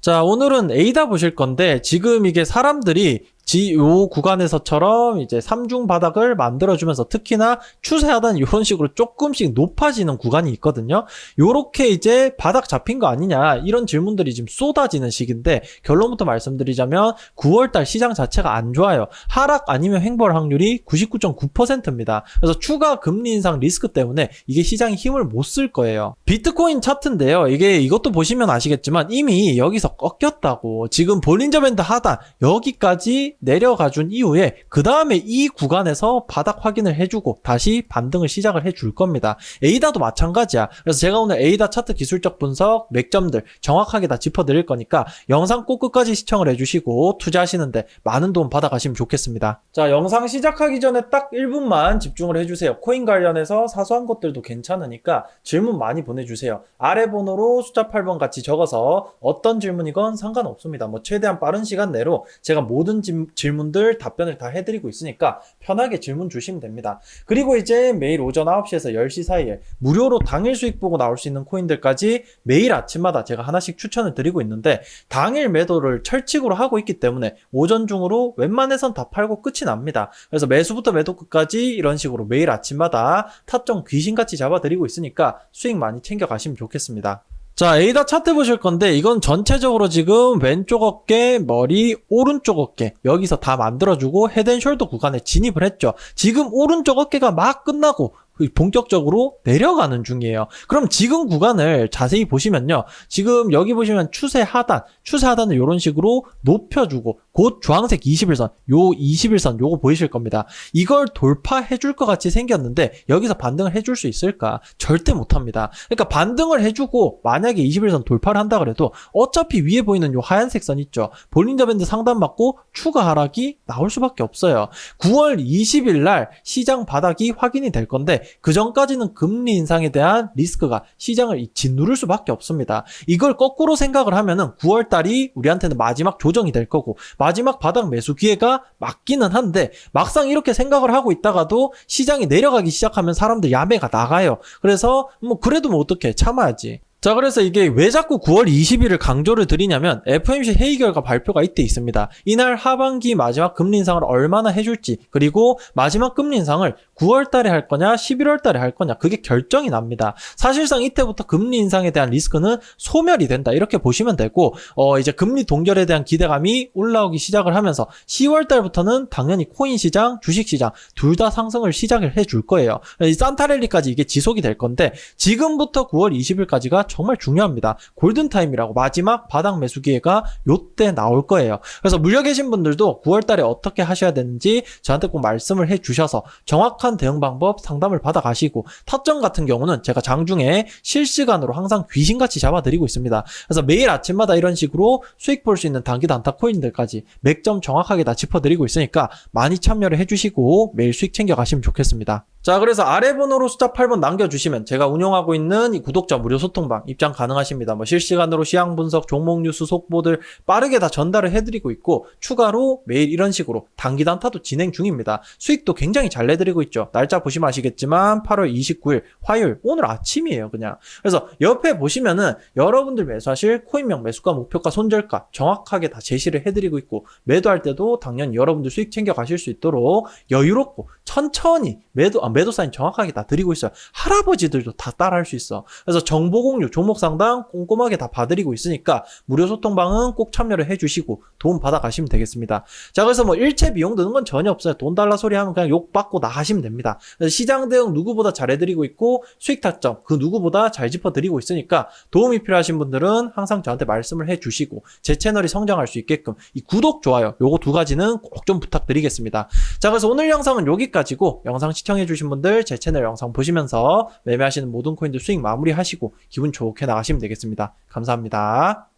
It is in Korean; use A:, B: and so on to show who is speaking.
A: 자, 오늘은 에이다 보실 건데, 지금 이게 사람들이 지, 요 구간에서처럼 이제 삼중 바닥을 만들어주면서 특히나 추세 하단 이런 식으로 조금씩 높아지는 구간이 있거든요. 요렇게 이제 바닥 잡힌 거 아니냐, 이런 질문들이 지금 쏟아지는 시기인데, 결론부터 말씀드리자면, 9월달 시장 자체가 안 좋아요. 하락 아니면 횡보할 확률이 99.9%입니다. 그래서 추가 금리 인상 리스크 때문에 이게 시장이 힘을 못 쓸 거예요. 비트코인 차트인데요. 이게 이것도 보시면 아시겠지만 이미 여기서 꺾였다고. 지금 볼린저 밴드 하단 여기까지 내려가 준 이후에 그 다음에 이 구간에서 바닥 확인을 해주고 다시 반등을 시작을 해줄 겁니다. 에이다도 마찬가지야. 그래서 제가 오늘 에이다 차트 기술적 분석 맥점들 정확하게 다 짚어드릴 거니까 영상 꼭 끝까지 시청을 해주시고 투자하시는데 많은 도움 받아가시면 좋겠습니다. 자, 영상 시작하기 전에 딱 1분만 집중을 해주세요. 코인 관련해서 사소한 것들도 괜찮으니까 질문 많이 보내주세요. 아래 번호로 숫자 8번 같이 적어서 어떤 질문이건 상관없습니다. 뭐 최대한 빠른 시간 내로 제가 모든 질- 질문들 답변을 다 해드리고 있으니까 편하게 질문 주시면 됩니다. 그리고 이제 매일 오전 9시에서 10시 사이에 무료로 당일 수익 보고 나올 수 있는 코인들까지 매일 아침마다 제가 하나씩 추천을 드리고 있는데 당일 매도를 철칙으로 하고 있기 때문에 오전 중으로 웬만해선 다 팔고 끝이 납니다. 그래서 매수부터 매도 끝까지 이런 식으로 매일 아침마다 타점 귀신같이 잡아드리고 있으니까 수익 많이 챙겨가시면 좋겠습니다. 자, 에이다 차트 보실 건데 이건 전체적으로 지금 왼쪽 어깨, 머리, 오른쪽 어깨 여기서 다 만들어주고 헤드앤숄더 구간에 진입을 했죠. 지금 오른쪽 어깨가 막 끝나고 본격적으로 내려가는 중이에요. 그럼 지금 구간을 자세히 보시면요. 지금 여기 보시면 추세 하단, 추세 하단을 이런 식으로 높여주고 곧 주황색 21선, 요 21선 요거 보이실 겁니다. 이걸 돌파해 줄 것 같이 생겼는데 여기서 반등을 해줄 수 있을까? 절대 못합니다. 그러니까 반등을 해주고 만약에 21선 돌파를 한다 그래도 어차피 위에 보이는 요 하얀색 선 있죠. 볼린저 밴드 상단 맞고 추가 하락이 나올 수밖에 없어요. 9월 20일 날 시장 바닥이 확인이 될 건데 그 전까지는 금리 인상에 대한 리스크가 시장을 짓누를 수밖에 없습니다. 이걸 거꾸로 생각을 하면은 9월 달이 우리한테는 마지막 조정이 될 거고 마지막 바닥 매수 기회가 맞기는 한데 막상 이렇게 생각을 하고 있다가도 시장이 내려가기 시작하면 사람들 야매가 나가요. 그래서 뭐 그래도 뭐 어떻게 참아야지. 자, 그래서 이게 왜 자꾸 9월 20일을 강조를 드리냐면 FOMC 회의 결과 발표가 이때 있습니다. 이날 하반기 마지막 금리 인상을 얼마나 해줄지 그리고 마지막 금리 인상을 9월 달에 할 거냐 11월 달에 할 거냐 그게 결정이 납니다. 사실상 이때부터 금리 인상에 대한 리스크는 소멸이 된다 이렇게 보시면 되고 어 이제 금리 동결에 대한 기대감이 올라오기 시작을 하면서 10월 달부터는 당연히 코인 시장, 주식 시장 둘 다 상승을 시작을 해줄 거예요. 이 산타랠리까지 이게 지속이 될 건데 지금부터 9월 20일까지가 정말 중요합니다. 골든타임이라고 마지막 바닥 매수 기회가 요때 나올 거예요. 그래서 물려 계신 분들도 9월 달에 어떻게 하셔야 되는지 저한테 꼭 말씀을 해 주셔서 정확한 대응 방법 상담을 받아 가시고 타점 같은 경우는 제가 장중에 실시간으로 항상 귀신같이 잡아 드리고 있습니다. 그래서 매일 아침마다 이런 식으로 수익 볼 수 있는 단기 단타 코인들까지 맥점 정확하게 다 짚어 드리고 있으니까 많이 참여를 해 주시고 매일 수익 챙겨 가시면 좋겠습니다. 자, 그래서 아래 번호로 숫자 8번 남겨주시면 제가 운영하고 있는 이 구독자 무료 소통방 입장 가능하십니다. 뭐 실시간으로 시황 분석, 종목 뉴스 속보들 빠르게 다 전달을 해드리고 있고 추가로 매일 이런 식으로 단기 단타도 진행 중입니다. 수익도 굉장히 잘 내드리고 있죠. 날짜 보시면 아시겠지만 8월 29일 화요일 오늘 아침이에요, 그냥. 그래서 옆에 보시면은 여러분들 매수하실 코인명 매수가 목표가 손절가 정확하게 다 제시를 해드리고 있고 매도할 때도 당연히 여러분들 수익 챙겨 가실 수 있도록 여유롭고 천천히 매도 아, 매도 사인 정확하게 다 드리고 있어요. 할아버지들도 다 따라할 수 있어. 그래서 정보 공유, 종목 상담 꼼꼼하게 다 봐드리고 있으니까 무료 소통방은 꼭 참여를 해주시고 도움 받아 가시면 되겠습니다. 자, 그래서 뭐 일체 비용 드는 건 전혀 없어요. 돈 달라 소리 하면 그냥 욕 받고 나가시면 됩니다. 시장 대응 누구보다 잘해드리고 있고 수익 타점 그 누구보다 잘 짚어드리고 있으니까 도움이 필요하신 분들은 항상 저한테 말씀을 해주시고 제 채널이 성장할 수 있게끔 이 구독, 좋아요 요거 두 가지는 꼭 좀 부탁드리겠습니다. 자, 그래서 오늘 영상은 여기까지고 영상 시청 해주신 분들 제 채널 영상 보시면서 매매하시는 모든 코인들 수익 마무리하시고 기분 좋게 나가시면 되겠습니다. 감사합니다.